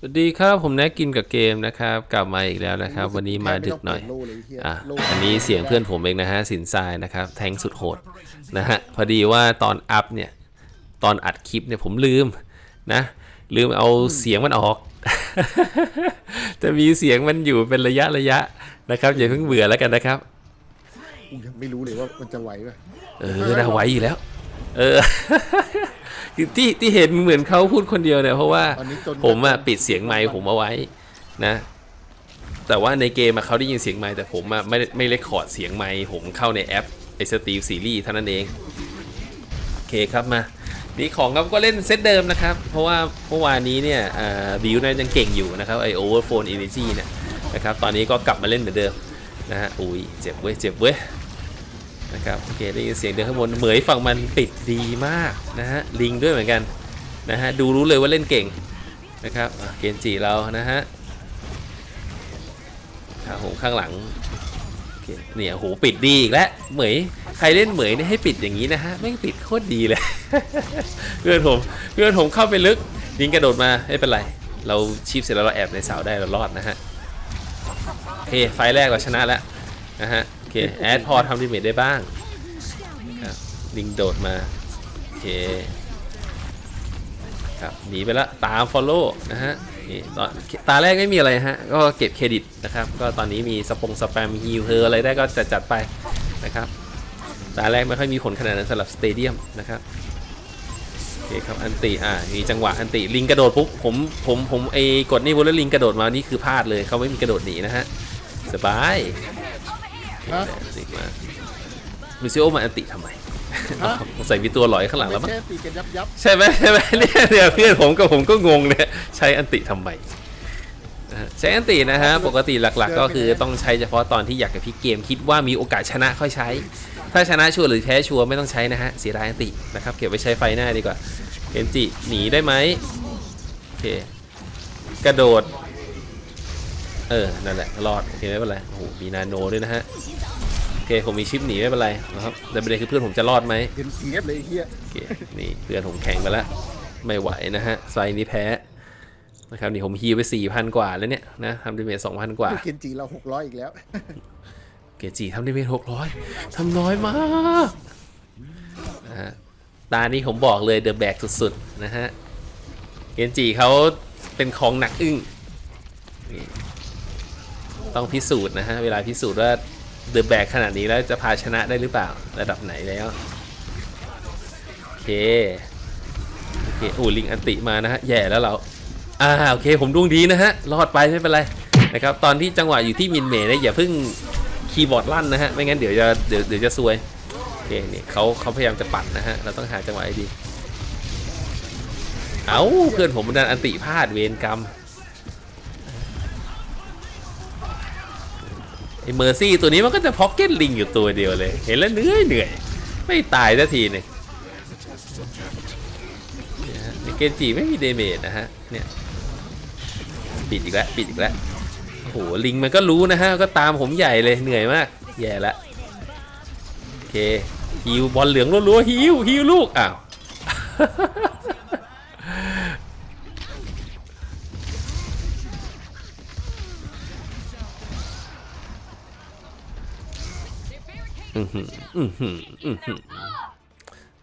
สวัสดีครับผมแนกกินกับเกมนะครับ กลับมาอีกแล้วนะครับ วันนี้มาดึกหน่อยโล่เลยเฮียอะโล่อันนี้เสียงเพื่อนผมเองนะฮะสินทรายนะครับ แทงสุดโหดนะฮะพอดีว่าตอนอัพเนี่ยตอนอัดคลิปเนี่ยผมลืมนะลืมเอาเสียงมันออก จะมีเสียงมันอยู่เป็นระยะระยะนะครับอย่าเพิ่งเบื่อแล้วกันนะครับกูยังไม่รู้เลยว่ามันจะไหวป่ะเออน่าไหวอยู่แล้ว เออ คือที่ที่เห็นเหมือนเขาพูดคนเดียวเนี่ยเพราะว่าตอนนี้จนผมอะปิดเสียงไมค์ผมเอาไว้นะ แต่ว่าในเกมอะเขาได้ยินเสียงไมค์แต่ผมอะไม่ได้ไม่เลคคอร์ดเสียงไมค์ผมเข้าในแอปไอสตีลซีรีส์เท่านั้นเอง โอเคครับมานี่ของครับก็เล่นเซตเดิมนะครับ เพราะว่าเมื่อวานนี้เนี่ยอ่าบิวน่ายังเก่งอยู่นะครับไอโอเวอร์โฟนเอเนจีเนี่ยนะครับตอนนี้ก็กลับมาเล่นเหมือนเดิมนะฮะอุ้ยเจ็บเว้ยเจ็บเว้ย นะครับโอเคได้ยินเสียงเดินข้างบนเหมยฝั่งมันปิดดีมากนะฮะลิงด้วยเหมือนกันนะฮะดูรู้เลยว่าเล่นเก่งนะครับเกนจิเรานะฮะขาโหข้างหลังเนี่ยโหปิดดีอีกแล้วเหมยใครเล่นเหมยเนี่ยให้ปิดอย่างนี้นะฮะไม่งปิดโคตรดีเลยเพื่อนผมเพื่อนผมเข้าไปลึกลิงกระโดดมาไม่เป็นไร เราชีพเสร็จแล้วเราแอบในเสาได้เรารอดนะฮะโอเคไฟแรกเราชนะแล้วนะฮะ เคแอดพอทำดีเมจได้บ้างครับลิงโดดมา โอเค ครับหนีไปละตาม follow นะฮะนี่ตอนตาแรกไม่มีอะไรฮะ ก็เก็บเครดิตนะครับ ก็ตอนนี้มีสปงสแปมฮิลเฮออะไรได้ก็จัดจัดไปนะครับ ตาแรกไม่ค่อยมีผลขนาดนั้นสำหรับสเตเดียมนะครับโอเคครับอันติอ่ามีจังหวะอันติลิงกระโดดปุ๊บผมผมผมไอ้กดนี่บนแล้วลิงกระโดดมานี่คือพลาดเลยเขาไม่มีกระโดดหนีนะฮะสบาย ฮะอันติมาลูซิโอมาอันติทำไมใส่มีตัวหลอยข้างหลังแล้วมั้ง ไม่ใช่ตีกันยับยับใช่ไหมใช่ไหมเนี่ยเนี่ยเพื่อนผมกับผมก็งงเนี่ยใช้อันติทำไมนะฮะใช้อันตินะฮะปกติหลักๆ ก็คือต้องใช้เฉพาะตอนที่อยากจะพลิกเกมคิดว่ามีโอกาสชนะค่อยใช้ ถ้าชนะชัวร์หรือแพ้ชัวร์ไม่ต้องใช้นะฮะเสียดายอันตินะครับเก็บไว้ใช้ไฟหน้าดีกว่าเคนจิหนีได้ไหมโอเคกระโดด เออ นั่นแหละ รอด โอเค ไม่เป็นไร โอ้โห มีนาโนด้วยนะฮะ โอเค ผมมีชิปหนีไม่เป็นไรนะครับ แต่ประเด็นคือเพื่อนผมจะรอดไหมเห็นเสียบเลยไอ้เฮียโอเค นี่เพื่อนผมแข่งไปแล้ว ไม่ไหวนะฮะ ไซนี้แพ้ นะครับนี่ผมฮีไปสี่พันกว่าแล้วเนี่ยนะทำดาเมจสองพันกว่า เคนจิเราหกร้อยอีกแล้ว เกจิทำดาเมจหกร้อยทำน้อยมากนะฮะตานี้ผมบอกเลยเดอะแบกสุดๆนะฮะ เกนจิเขาเป็นของหนักอึ้งนี่ ต้องพิสูจน์นะฮะ เวลาพิสูจน์ว่าเดอะแบกขนาดนี้แล้วจะพาชนะได้หรือเปล่า ระดับไหนแล้ว โอเค โอเคโอ้ลิงอันติมานะฮะ แย่แล้วเรา อ่า โอเค ผมดวงดีนะฮะ รอดไปไม่เป็นไรนะครับ ตอนที่จังหวะอยู่ที่มินเมย์นะอย่าเพิ่งคีย์บอร์ดลั่นนะฮะ ไม่งั้นเดี๋ยวจะเดี๋ยวเดี๋ยวจะซวย โอเค นี่เขาเขาพยายามจะปัดนะฮะ เราต้องหาจังหวะให้ดี เอาเพื่อนผมมันดันอันติพลาดเวรกรรม เมอร์ซี่ตัวนี้มันก็จะพ็อกเก็ตลิงอยู่ตัวเดียวเลย เห็นแล้วเหนื่อยเหนื่อยไม่ตายสักทีเนี่ยเกนจิไม่มีเดเมจนะฮะเนี่ยปิดอีกแล้วปิดอีกแล้วโอ้โหลิงมันก็รู้นะฮะก็ตามผมใหญ่เลยเหนื่อยมาก แย่ละโอเคฮิวบอลเหลืองรัวๆฮิวฮิวลูกอ้าว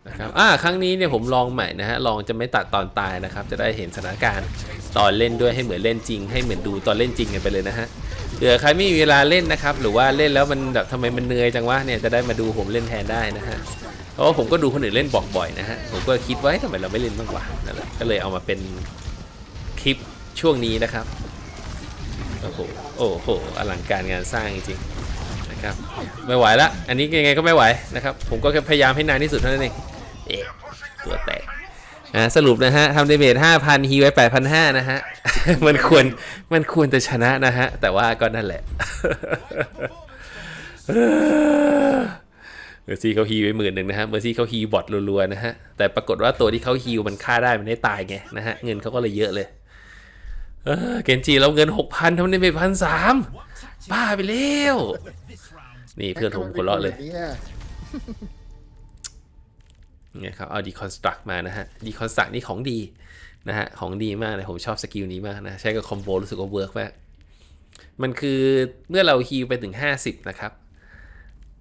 นะครับอ่าครั้งนี้เนี่ยผมลองใหม่นะฮะลองจะไม่ตัดตอนตายนะครับ จะได้เห็นสถานการณ์ตอนเล่นด้วยให้เหมือนเล่นจริง ให้เหมือนดูตอนเล่นจริงกันไปเลยนะฮะเผื่อใครไม่มีเวลาเล่นนะครับ หรือว่าเล่นแล้วมันแบบทำไมมันเหนื่อยจังวะเนี่ยจะได้มาดูผมเล่นแทนได้นะฮะเพราะว่าผมก็ดูคนอื่นเล่นบอกบ่อยนะฮะผมก็คิดไว้ทำไมเราไม่เล่นบ้างวะนั่นแหละก็เลยเอามาเป็นคลิปช่วงนี้นะครับโอ้โหโอ้โหอลังการงานสร้างจริง นะครับไม่ไหวละอันนี้ยังไงก็ไม่ไหวนะครับผมก็แค่พยายามให้นานที่สุดเท่านั้นเองเอ๊ะตัวแตกอ่าสรุปนะฮะทำเดเมจห้าพันฮีไว้แปดพันห้านะฮะมันควรมันควรจะชนะนะฮะแต่ว่าก็นั่นแหละเมอร์ซี่เขาฮีไว้หมื่นหนึ่งนะฮะเมอร์ซี่เขาฮีบอทรัวๆนะฮะแต่ปรากฏว่าตัวที่เขาฮีมันฆ่าได้มันได้ตายไงนะฮะเงินเขาก็เลยเยอะเลยเออเกนจิเราเงินหกพันทำเดเมจพันสามบ้าไปแล้ว นี่เพื่อนผมคนเลาะเลยนี่เนี่ยครับเอา deconstruct มานะฮะ deconstruct นี่ของดีนะฮะของดีมากเลยผมชอบสกิลนี้มากนะ ใช้กับคอมโบรู้สึกว่าเวิร์กมากมันคือเมื่อเราฮีลไปถึง 50 นะครับ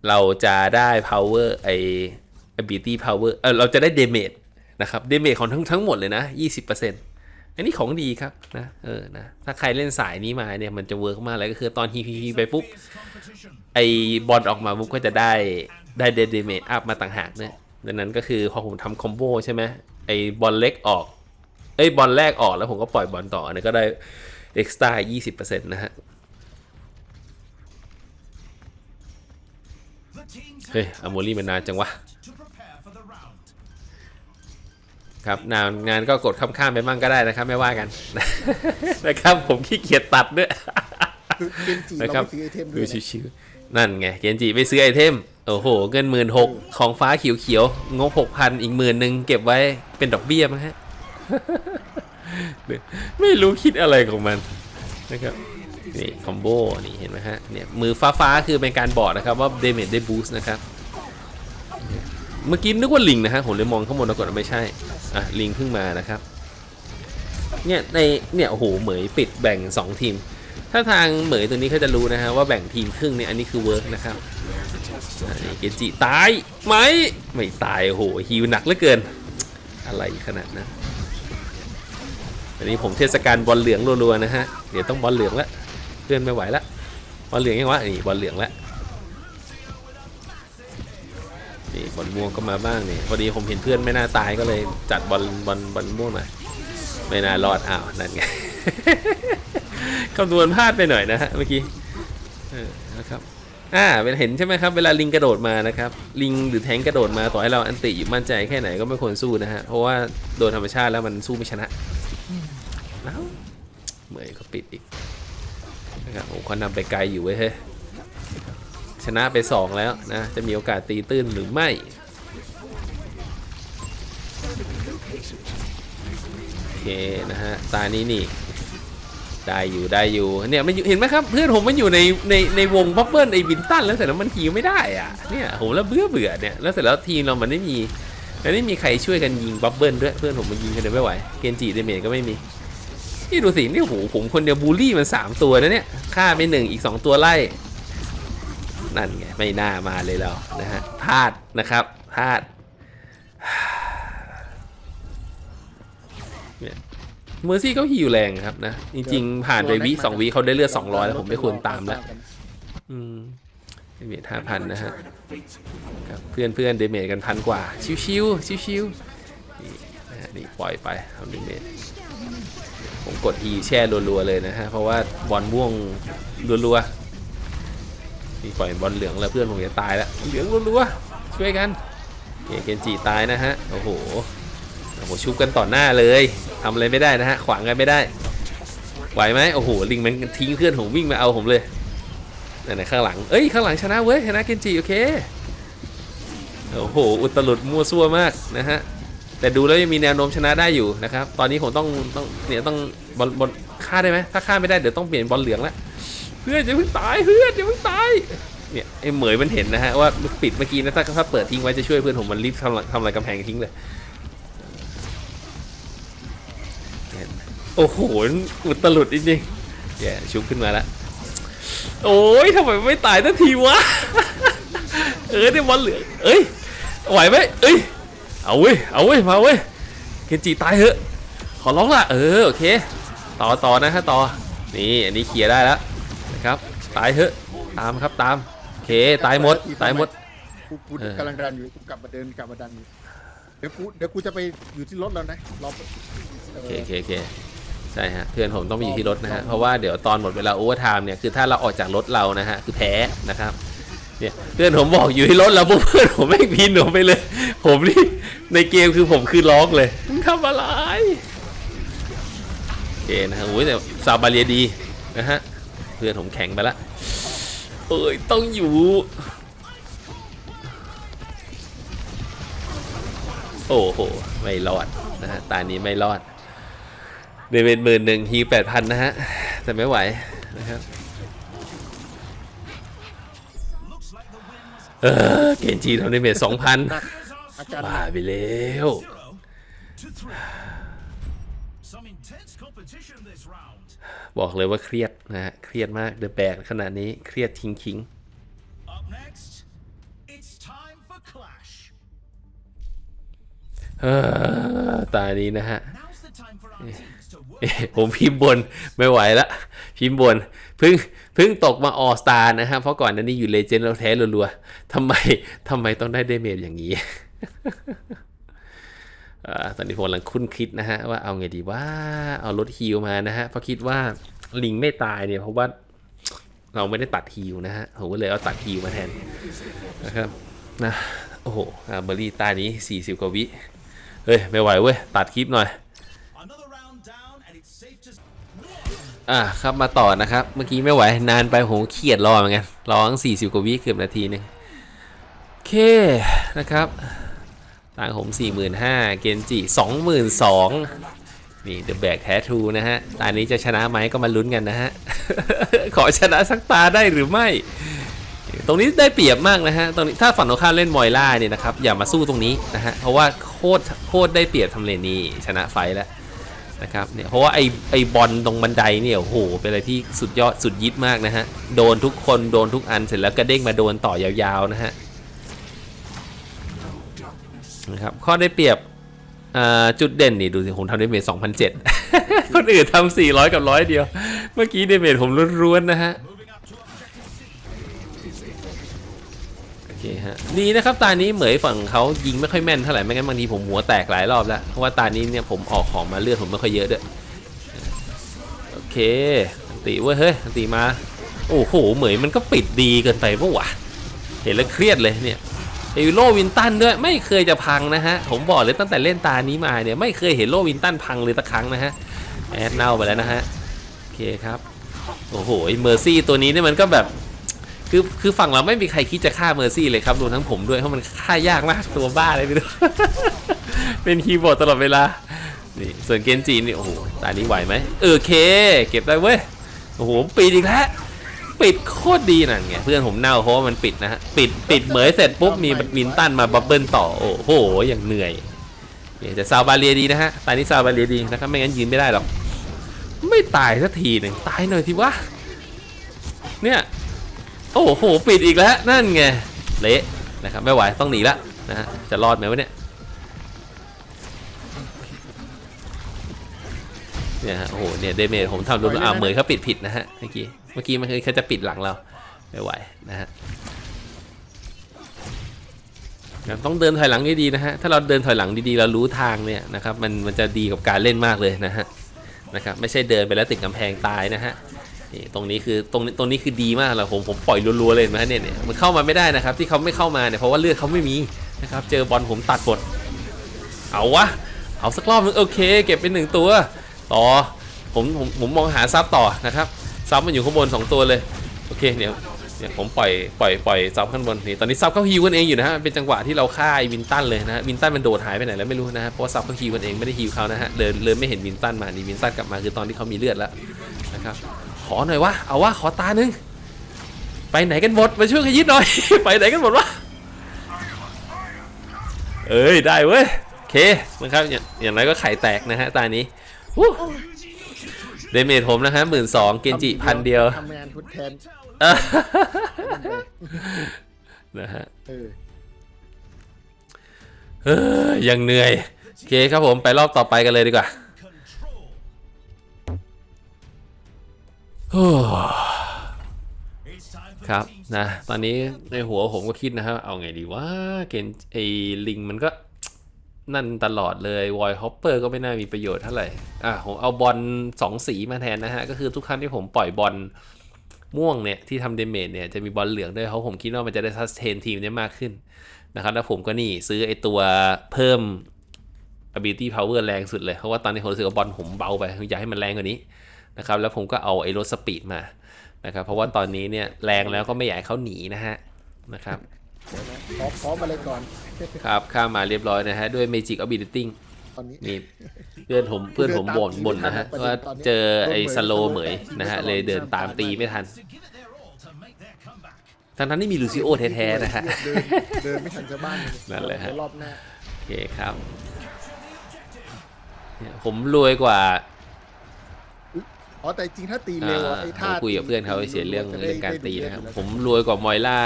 เราจะได้ power ไอ ability power เออเราจะได้ damage นะครับ damage ของทั้งทั้งหมดเลยนะ 20%อันนี้ของดีครับนะเออนะถ้าใครเล่นสายนี้มาเนี่ยมันจะเวิร์กมากเลยก็คือตอนฮีฮีไปปุ๊บ ไอบอลออกมาปุ๊บก็จะได้ได้เดเมจอัพมาต่างหากเนี่ยดังนั้นก็คือพอผมทำคอมโบใช่ไหมไอบอลเล็กออกเอ้ยบอลแรกออกแล้วผมก็ปล่อยบอลต่ออันนี้ก็ได้เอ็กซ์ตร้า20%นะฮะเฮ้ยอโมลี่มันนานจังวะครับงานงานก็กดข้ามๆไปบ้างก็ได้นะครับไม่ว่ากัน นะครับผมขี้เกียจตัดด้วยคือเกมจีนะเราครับไม่ซื้อไอเทมด้ดูวยนะชิวๆ นั่นไงเกนจิไปซื้อไอเทม โอ้โห เงินหมื่นหกของฟ้าเขียวๆงบหกพันอีกหมื่นหนึ่งเก็บไว้เป็นดอกเบี้ยมั้งฮะ ไม่รู้คิดอะไรของมันนะครับนี่คอมโบนี่เห็นไหมฮะเนี่ยมือฟ้าๆคือเป็นการบอกนะครับว่าเดเมจได้บูสต์นะครับ เมื่อกี้นึกว่าลิงนะฮะผมเลยมองข้างบนปรากฏว่าไม่ใช่ อะลิงเพิ่งมานะครับ เนี่ยในเนี่ยโอ้โหเหมยปิดแบ่ง 2 ทีม ถ้าทางเหมยตัวนี้เขาจะรู้นะฮะว่าแบ่งทีมครึ่งเนี่ยอันนี้คือเวิร์กนะครับอันนี้เกจิตายไหมไม่ตายโอ้โหฮิวหนักเหลือเกิน อะไรขนาดนั้อันนี้ผมเทศกาลบอลเหลืองรัวๆนะฮะเดี๋ยวต้องบอลเหลืองละเพื่อนไม่ไหวละบอลเหลืองยังวะนี่บอลเหลืองละนี่บอลม่วงก็มาบ้างนี่พอดีผมเห็นเพื่อนไม่น่าตายก็เลยจัดบอลบอลบอลม่วงมา ไม่น่ารอดอ้าวนั่นไงคำนวณพลาดไปหน่อยนะฮะเมื่อกี้เออนะครับอ่าเป็นเห็นใช่ไหมครับเวลาลิงกระโดดมานะครับลิงหรือแทงกระโดดมาต่อให้เราอันติอยู่มั่นใจแค่ไหนก็ไม่ควรสู้นะฮะเพราะว่าโดยธรรมชาติแล้วมันสู้ไม่ชนะเอ้าเหมยเขาปิดอีกนะครับผมเขานำไปไกลอยู่เว้ยเฮ้ยชนะไป 2 แล้วนะจะมีโอกาสตีตื้นหรือไม่ เคนะฮะตานี้นี่ ได้อยู่ได้อยู่เนี่ยมันเห็นไหมครับเพื่อนผมมันอยู่ในในในวงบับเบิ้ลไอ้วินตันแล้วเสร็จแล้วมันฮิวไม่ได้อะเนี่ยผมแล้วเบื่อเบื่อเนี่ยแล้วเสร็จแล้วทีมเรามันไม่มีมันไม่มีใครช่วยกันยิงบับเบิ้ลด้วยเพื่อนผมมันยิงกันไม่ไหวเกนจิเดเมจก็ไม่มีนี่ดูสินี่โหผมคนเดียวบูลลี่มันสามตัวนะเนี่ยฆ่าไปหนึ่งอีกสองตัวไล่นั่นไงไม่น่ามาเลยเรานะฮะพลาดนะครับพลาด เมอร์ซี่เขาฮิวแรงครับนะ จริงๆ ผ่านไปวิสองวิเขาได้เลือด200แล้วผมไม่ควรตามแล้ว อืมเดเมจห้าพันนะฮะครับเพื่อนเพื่อนๆเดเมจกันพันกว่า ชิวๆชิวๆนี่นะฮะนี่ปล่อยไปทำเดเมจผมกด E แช่รัวๆเลยนะฮะ เพราะว่าบอลม่วงรัวๆนี่ปล่อยบอลเหลืองแล้วเพื่อนผมจะตายแล้วเหลืองรัวๆช่วยกันเกเกนจิตายนะฮะ โอ้โห โอ้โหชุบกันต่อหน้าเลยทำอะไรไม่ได้นะฮะขวางกันไม่ได้ ไหวไหมโอ้โหลิงมันทิ้งเพื่อนผมวิ่งมาเอาผมเลยนั่นนะข้างหลังเอ้ยข้างหลังชนะเว้ยชนะเกนจิโอเคโอ้โหอุตลุดมั่วซั่วมากนะฮะแต่ดูแล้วยังมีแนวโน้มชนะได้อยู่นะครับตอนนี้ผมต้องต้องเนี่ยต้องบอลบอลฆ่าได้ไหมถ้าฆ่าไม่ได้เดี๋ยวต้องเปลี่ยนบอลเหลืองละเพื่อนอย่าเพิ่งตายเพื่อนอย่าเพิ่งตายเนี่ยไอ้เหมยมันเห็นนะฮะว่าปิดเมื่อกี้นะถ้าถ้าเปิดทิ้งไว้จะช่วยเพื่อนผมมันรีบทำทำลายกำแพงทิ้งเลย โอ้โห อุดตลุดจริงๆแย่ชุบขึ้นมาแล้วโอ้ยทำไมไม่ตายทันทีวะ เออเนี่ยบอลเหลืองเอ้ย ไหวไหมเอ้ย เอาเว้ย เอาเว้ย มาเว้ย เคนจิตายเหอะ ขอร้องละ เออ โอเค ต่อต่อนะฮะต่อ นี่ อันนี้เคลียร์ได้แล้วนะครับ ตายเหอะ ตามครับ ตาม โอเค ตายหมด ตายหมด กูกูเออกำลังดันอยู่กูกลับมาเดินกลับมาดันอยู่ เดี๋ยวกูเดี๋ยวกูจะไปอยู่ที่รถแล้วนะรอเอโออเคโอเคโอเค ใช่ฮะเพื่อนผมต้องไปอยู่ที่รถนะฮะเพราะว่าเดี๋ยวตอนหมดเวลาโอเวอร์ไทม์เนี่ยคือถ้าเราออกจากรถเรานะฮะคือแพ้นะครับเนี่ยเพื่อนผมบอกอยู่ที่รถแล้วพวกเพื่อนผมไม่งพินผมไปเลย ผมนี่ในเกมคือผมคือล็อกเลยมึงทำอะไรโอเคนะฮะโอ้ยแต่ซาบาเลียดีนะฮะเพื่อนผมแข็งไปละเอ้ยต้องอยู่ โอ้โหไม่รอดนะฮะตานี้ไม่รอด เดเมจหมื่นหนึ่งฮีแปดพันนะฮะ แต่ไม่ไหวนะครับเออเกนจีทำเดเมจสองพันอาการหบ้านักไปแล้ว Zero to three. Some intense competition this round. บอกเลยว่าเครียดนะฮะ เครียดมากเดอะแบกขนาดนี้เครียดทิ้งคิง Up next, it's time for Clash. เออตานี้นะฮะ ผมพิมพ์บนไม่ไหวละ พิมพ์บนเพิ่งเพิ่งตกมาออสตานะฮะเพราะก่อนนั้นนี้อยู่เลเจนด์เราแท้รัวๆทำไมทำไมต้องได้เดเมจอย่างนี้ตอนนี้ผมกำลังคุ้นคิดนะฮะ ว่าเอาไงดีว่าเอารถฮิลมานะฮะเพราะคิดว่าลิงไม่ตายเนี่ยเพราะว่าเราไม่ได้ตัดฮิลนะฮะผมก็เลยเอาตัดฮิลมาแทนนะครับนะโอ้โหเบอร์รี่ตานี้ 40 กว่าวิเฮ้ย ไม่ไหวเว้ย ตัดคลิปหน่อย อะครับมาต่อนะครับ เมื่อกี้ไม่ไหวนานไปผมเครียดรอเหมือนกันรอตั้งสี่สิบกว่าวิเกือบนาทีหนึงโอเคนะครับต่างผมสี่หมื่นห้าเกนจิสองหมื่นสองนี่เดอะแบกแท้ทูนะฮะ ตานี้จะชนะไหมก็มาลุ้นกันนะฮะ ขอชนะสักตาได้หรือไม่ ตรงนี้ได้เปรียบมากนะฮะ ตรงนี้ถ้าฝั่งตรงข้ามเล่นมอยล่าเนี่ยนะครับ อย่ามาสู้ตรงนี้นะฮะ เพราะว่าโคตรโคตรได้เปรียบทำเลนี้ชนะไฟท์แล้ว นะครับเนี่ยเพราะว่าไอไอบอลตรงบันไดเนี่ยโอ้โหเป็นอะไรที่สุดยอดสุดยิดมากนะฮะโดนทุกคนโดนทุกอันเสร็จแล้วก็เด้งมาโดนต่อยาวๆนะฮะนะครับข้อได้เปรียบจุดเด่นนี่ดูสิผมทำได้เมท2,007คนอื่นทำสี่ร้อยกับร้อยเดียว เมื่อกี้ได้เมทผมล้วนๆนะฮะ เคฮะดีนะครับตานี้เหมยฝั่งเขายิงไม่ค่อยแม่นเท่าไหร่ไม่งั้นบางทีผมหัวแตกหลายรอบแล้วเพราะว่าตานี้เนี่ยผมออกของมาเลือดผมไม่ค่อยเยอะด้วยโอเคอันติเว้ยเฮ้ยอันติมา โอ้โหเหมยมันก็ปิดดีเกินไปปะวะเห็นแล้วเครียดเลยเนี่ยไอโลวินตันด้วยไม่เคยจะพังนะฮะผมบอกเลยตั้งแต่เล่นตานี้มาเนี่ยไม่เคยเห็นโลวินตันพังเลยสักครั้งนะฮะแอดเน่าไปแล้วนะฮะโอเคครับโอ้โหเมอร์ซี่ตัวนี้เนี่ยมันก็แบบ คือคือฝั่งเราไม่มีใครคิดจะฆ่าเมอร์ซี่เลยครับรวมทั้งผมด้วยเพราะมันฆ่ายากมากตัวบ้าเลยไม่รู้เป็นคีย์บอร์ดตลอดเวลานี่ส่วนเกนจีนี่โอ้โหตานี้ไหวไหมเออเค เก็บได้เว้ยโอ้โหปิดอีกแล้วปิดโคตรดีนั่นไงเพื่อนผมเน่าเพราะว่ามันปิดนะฮะปิดปิดเหมยเสร็จปุ๊บมีมินตันมาบับเบิลต่อโอ้โหอย่างเหนื่อยแต่ซาวบาเลียดีนะฮะตานี้ซาวบาเลียดีนะครับไม่งั้นยืนไม่ได้หรอกไม่ตายสักทีหนึ่งตายหน่อยทีวะเนี่ย โอ้โหปิดอีกแล้วนั่นไงเละนะครับไม่ไหวต้องหนีละนะฮะจะรอดไหมวะเนี่ยเนี่ยฮะโอ้โหเนี่ยเดเมจผมทำดูอ่าเหมยเขาปิดผิดนะฮะเมื่อกี้เมื่อกี้มันคือเขาจะปิดหลังเราไม่ไหวนะฮะงั้นต้องเดินถอยหลังดีๆนะฮะถ้าเราเดินถอยหลังดีๆเรารู้ทางเนี่ยนะครับมันมันจะดีกับการเล่นมากเลยนะฮะนะครับไม่ใช่เดินไปแล้วติดกำแพงตายนะฮะ นี่ตรงนี้คือตรงนี้ตรงนี้คือดีมากเลยผมผมปล่อยรัวๆเลยนไหมเนี่ยเนี่ยมันเข้ามาไม่ได้นะครับ ที่เขาไม่เข้ามาเนี่ยเพราะว่าเลือดเขาไม่มีนะครับ เจอบอลผมตัดหมดเอาวะเอาสักรอบนึงโอเค เก็บเป็นหนึ่งตัวต่อผมผมผมมองหาซับต่อนะครับซับมันอยู่ข้างบนสองตัวเลยโอเคเนี่ยเนี่ยผมปล่อยปล่อยปล่อยซับข้างบนนี่ตอนนี้ซับเขาฮิวกันเองอยู่นะฮะเป็นจังหวะที่เราฆ่าไอ้วินตันเลยนะฮะวินตันมันโดดหายไปไหนแล้วไม่รู้นะฮะเพราะว่าซับเขาฮิวกันเองไม่ได้ฮิวเขานะฮะเลยเลยไม่เห็นวินตันมานี่วินตันกลับมาคือตอนที่เขามีเลือดแล้วนะครับ ขอหน่อยวะ เอาวะ ขอตาหนึ่งไปไหนกันหมด มาช่วยขยิบหน่อย ไปไหนกันหมดวะ เอ้ย ได้เว้ย โอเคนะครับ อย่างอย่างไรก็ไข่แตกนะฮะ ตานี้วู้เดเมจผมนะฮะหมื่นสองเกนจิพันเดียวทำงานทดแทนเออนะฮะเออเฮ้ยยังเหนื่อย โอเคครับผมไปรอบต่อไปกันเลยดีกว่า ครับนะตอนนี้ในหัวผมก็คิดนะครับเอาไงดีว่าเกนไอลิงมันก็นั่นตลอดเลยวอยฮอปเปอร์ก็ไม่น่ามีประโยชน์เท่าไหร่อะผมเอาบอลสองสีมาแทนนะฮะ ก็คือทุกครั้งที่ผมปล่อยบอลม่วงเนี่ย ที่ทำเดเมจเนี่ย จะมีบอลเหลืองด้วยเพราะผมคิดว่ามันจะได้ซัสเทนทีมได้มากขึ้นนะครับ แล้วผมก็นี่ซื้อไอตัวเพิ่ม ability power แรงสุดเลย เพราะว่าตอนนี้ผมรู้สึกว่าบอลผมเบาไปอยากให้มันแรงกว่านี้ นะครับแล้วผมก็เอาไอ้รถสปีดมานะครับเพราะว่าตอนนี้เนี่ยแรงแล้วก็ไม่อยากให้เขาหนีนะฮะนะครับเดี๋ยวนะขอขอมาเลยก่อนครับข้ามมาเรียบร้อยนะฮะด้วย Magic Ability ตอนนี้นี่เพื่อนผมเพื่อนผมบ่นบ่นนะฮะว่าเจอไอ้สโลเหมยนะฮะเลยเดินตามตีไม่ทัน to give it their all to make their comeback. ทั้งนั้นที่มีลูซิโอแท้ๆนะฮะเดินเดินไม่ทันชาวบ้านเลยนั่นแหละฮะเดี๋ยวรอบหน้าโอเคครับเนี่ยผมรวยกว่า อ๋อแต่จริงถ้าตีเร็วอะอ่าไอ้ผท่ามคุยกับเพื่อนเขาเฉยๆเรื่องจะได้เรื่องการตีได้นะครับดูเลือดผมรวยกว่ามอยล่า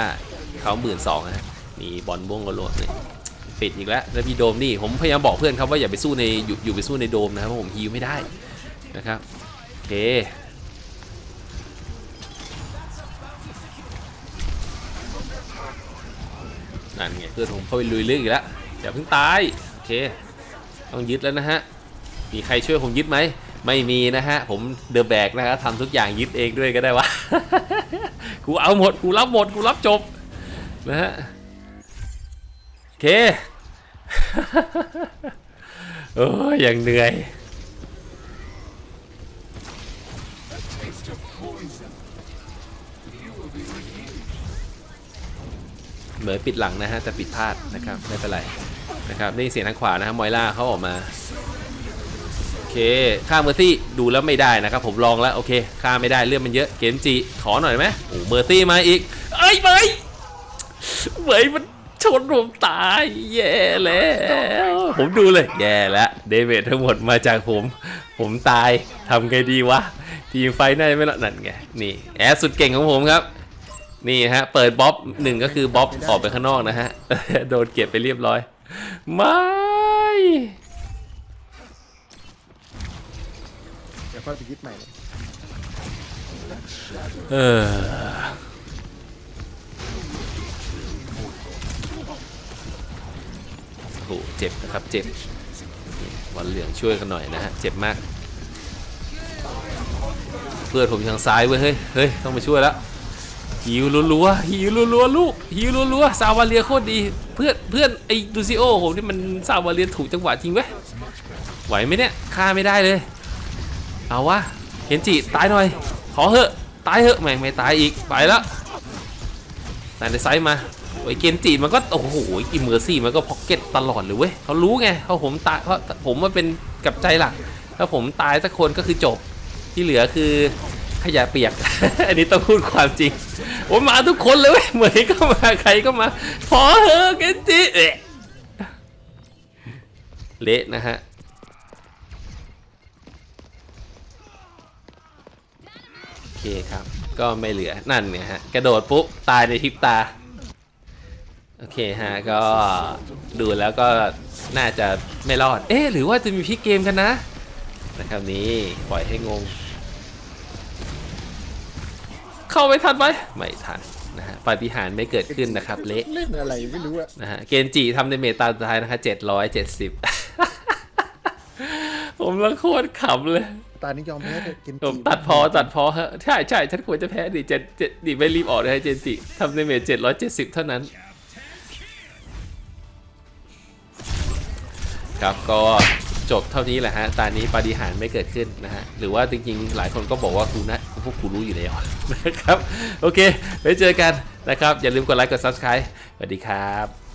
เขาหมื่นสองฮะนี่บอลม่วงก็รวดนี่ปิดอีกแล้วแล้วมีโดมนี่ผมพยายามบอกเพื่อนครับว่าอย่าไปสู้ในอยู่อยู่ไปสู้ในโดมนะครับเพราะผมฮิวไม่ได้นะครับโอเคนั่นไงเพื่อนผมเข้าไปลุยเรื่องอีกแล้วอย่าเพิ่งตายโอเคต้องยึดแล้วนะฮะมีใครช่วยผมยึดไหม ไม่มีนะฮะ ผมเดอะแบกนะฮะทำทุกอย่างยึดเองด้วยก็ได้วะ กูเอาหมด กูรับหมด กูรับจบนะฮะโอเคโอ้ยยังเหนื่อยเหมือนปิดหลังนะฮะแต่ปิดพลาดนะครับไม่เป็นไรนะครับนี่เสียงทางขวานะฮะมอยล่าเขาออกมา เคฆ่าเมอร์ซี่ดูแล้วไม่ได้นะครับผมลองแล้วโอเคฆ่าไม่ได้เลือดมันเยอะเกมจีขอหน่อยไหมโอ้เมอร์ซี่มาอีกเอ้ยเบยเบยมันชนผมตายแย่แล้วผมดูเลยแย่แล้วเดเมจทั้งหมดมาจากผม ผมตายทำไงดีวะทีมไฟได้ไหมล่ะนั่นไงนี่แอดสุดเก่งของผมครับนี่ฮะเปิดบ๊อบหนึ่งก็คือบ๊อบออกไปข้างนอกนะฮะโดนเก็บไปเรียบร้อยไม่ ดี๋ยวค่อยไปยึดใหม่เลยเออโหเจ็บนะครับเจ็บวันเหลืองช่วยกันหน่อยนะฮะ เจ็บมาก เพื่อนผมทางซ้ายเว้ยเฮ้ยเฮ้ยต้องไปช่วยแล้วหิวรัวๆหิวรัวๆลูกหิวรัวๆซาวาเลียโคตรดี เพื่อนเพื่อนไอ้ดูซิโอผมนี่มันซาวาเลียถูกจังหวะจริงเว้ยไหวไหมเนี่ยฆ่าไม่ได้เลย เอาวะเคนจิตายหน่อย ขอเหอะ ตายเหอะแม่งไม่ตายอีก ไปแล้วนายได้ไซส์มาไอ้เกนจิมันก็โอ้โหอิมเมอร์ซี่มันก็พ็อกเก็ตตลอดเลยเว้ยเขารู้ไงเขาผมตายเพราะผมมาเป็นกับใจหลักถ้าผมตายสักคนก็คือจบที่เหลือคือขยะเปียก อันนี้ต้องพูดความจริงโอ้มาทุกคนเลยเว้ยเหมยก็มาใครก็มาพอเหอะเกนจิเละนะฮะ โอ เคครับ ก็ไม่เหลือนั่นเนี่ยฮะ กระโดดปุ๊บ ตายในพริบตา โอเคฮะ ก็ดูแล้วก็น่าจะไม่รอด เอ๊ะหรือว่าจะมีพลิกเกมกันนะ นะครับนี้ปล่อยให้งง เข้าไปทันไหมไม่ทันนะฮะปาฏิหาริย์ไม่เกิดขึ้นนะครับ เละเล่นอะไรไม่รู้อะนะฮะเกนจิทำในเมตาสุดท้ายนะคะเจ็ดร้อยเจ็ดสิบผมละโคตรขำเลย ตานี้ยอมแพ้เถอะกินผมตัดพอตัดพอฮะใช่ใช่ฉันควรจะแพ้ดิเจนเจนดิไม่รีบออกเลยฮะเจนจิทำในเมจเจ็ดร้อยเจ็ดสิบเท่านั้น ครับก็จบเท่านี้แหละฮะตอนนี้ปาฏิหาริย์ไม่เกิดขึ้นนะฮะ หรือว่าจริงๆ หลายคนก็บอกว่ากูนะพวกกูรู้อยู่แล้วนะครับ โอเคไว้เจอกันนะครับ อย่าลืมกดไลค์กด subscribe สวัสดีครับ